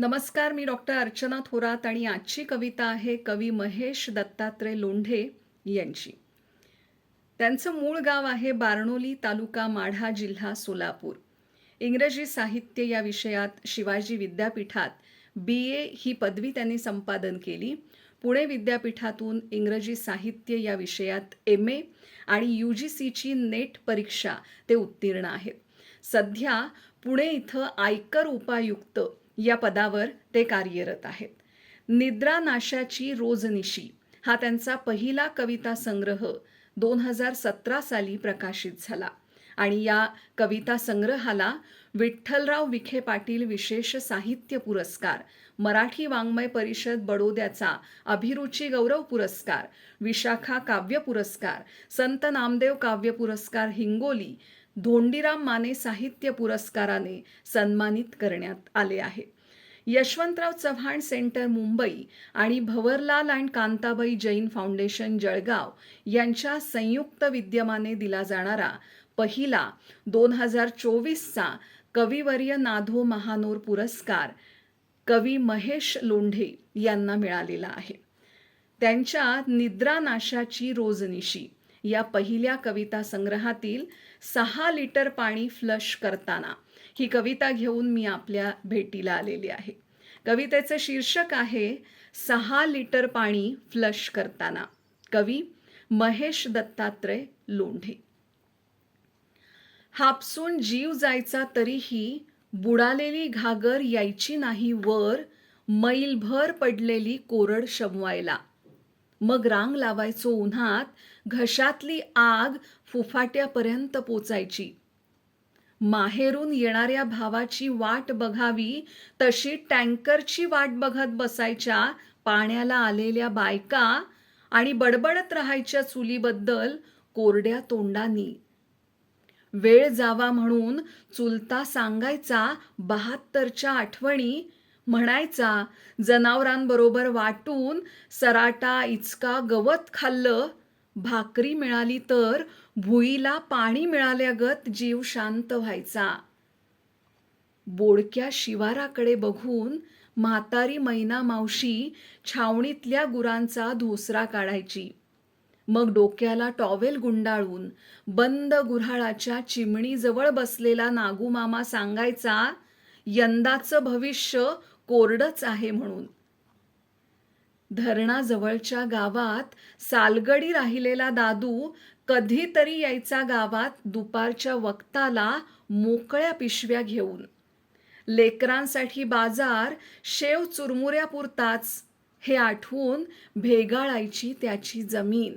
नमस्कार मी डॉक्टर अर्चना थोरात आणि आजची कविता आहे कवी महेश दत्तात्रय लोंढे यांची. त्यांचं मूळ गाव आहे बारणोली तालुका माढा जिल्हा सोलापूर. इंग्रजी साहित्य या विषयात शिवाजी विद्यापीठात बी ए ही पदवी त्यांनी संपादन केली. पुणे विद्यापीठातून इंग्रजी साहित्य या विषयात एम ए आणि यू जी सीची नेट परीक्षा ते उत्तीर्ण आहेत. सध्या पुणे इथं आयकर उपायुक्त या पदावर ते कार्यरत आहेत. निद्रानाशाची रोजनिशी हा त्यांचा पहिला कविता संग्रह दोन हजार सतरा साली प्रकाशित झाला आणि या कविता संग्रहाला विठ्ठलराव विखे पाटील विशेष साहित्य पुरस्कार मराठी वाङ्मय परिषद बडोद्याचा अभिरुची गौरव पुरस्कार विशाखा काव्य पुरस्कार संत नामदेव काव्य पुरस्कार हिंगोली धोंडीराम माने साहित्य पुरस्काराने सन्मानित करण्यात आले आहे. यशवंतराव चव्हाण सेंटर मुंबई आणि भवरलाल अँड कांताबाई जैन फाउंडेशन जळगाव यांच्या संयुक्त विद्यमाने दिला जाणारा पहिला दोन हजार चोवीसचा कविवर्य नाधो महानोर पुरस्कार कवी महेश लोंढे यांना मिळालेला आहे. त्यांच्या निद्रा नाशाची रोजनिशी या पहिल्या कविता संग्रहातील सहा लिटर पाणी फ्लश करताना. ही कविता घेऊन मी आपल्या भेटीला आलेली आहे. कवितेचं शीर्षक आहे सहा लिटर पाणी फ्लश करताना. कवी महेश दत्तात्रय लोंढे. हापसून जीव जायचा तरीही बुडालेली घागर यायची नाही वर मैलभर पडलेली कोरड शमवायला. मग रांग लावायचो उन्हात घशातली आग फुफाट्यापर्यंत पोचायची. माहेरून येणाऱ्या भावाची वाट बघावी तशी टँकरची वाट बघत बसायच्या पाण्याला आलेल्या बायका आणि बडबडत राहायच्या चुलीबद्दल कोरड्या तोंडानी. वेळ जावा म्हणून चुलता सांगायचा बहात्तरच्या आठवणी म्हणायचा जनावरांबरोबर वाटून सराटा इचका गवत खाल्लं भाकरी मिळाली तर भुईला पाणी मिळाल्यागत जीव शांत व्हायचा. बोडक्या शिवाराकडे बघून म्हातारी मैना मावशी छावणीतल्या गुरांचा धोसरा काढायची. मग डोक्याला टॉवेल गुंडाळून बंद गुऱ्हाळाच्या चिमणीजवळ बसलेला नागूमामा सांगायचा यंदाचं भविष्य कोरडच आहे म्हणून. धरणाजवळच्या गावात सालगडी राहिलेला दादू कधीतरी यायचा गावात दुपारच्या वक्ताला मोकळ्या पिशव्या घेऊन. लेकरांसाठी बाजार शेव चुरमुऱ्यापुरताच हे आठवून भेगाळायची त्याची जमीन.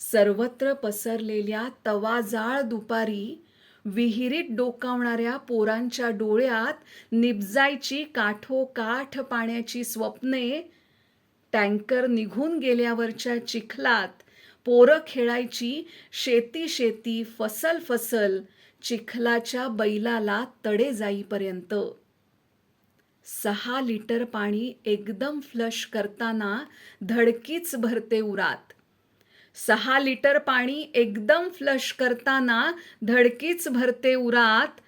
सर्वत्र पसरलेल्या तवाजाळ दुपारी विहिरीत डोकावणाऱ्या पोरांच्या डोळ्यात निबजायची काठोकाठ पाण्याची स्वप्ने टँकर निघून गेल्यावरच्या चिखलात पोरं खेळायची शेती शेती फसल फसल चिखलाच्या बैलाला तडे जाईपर्यंत. सहा लिटर पाणी एकदम फ्लश करताना धडकीच भरते उरात. सहा लिटर पाणी एकदम फ्लश करताना धडकीच भरते उरात.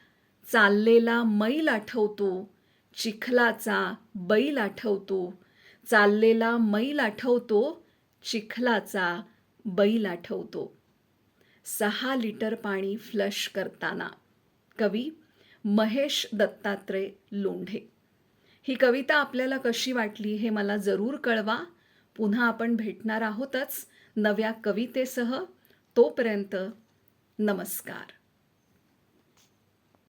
चाललेला मैल आठवतो चिखलाचा बैल आठवतो. चाललेला मैल आठवतो चिखलाचा बैल आठवतो. सहा लिटर पाणी फ्लश करताना. कवी महेश दत्तात्रय लोंढे. ही कविता आपल्याला कशी वाटली हे मला जरूर कळवा. पुन्हा आपण भेटणार आहोतच नव्या कवितेसह. तोपर्यंत नमस्कार.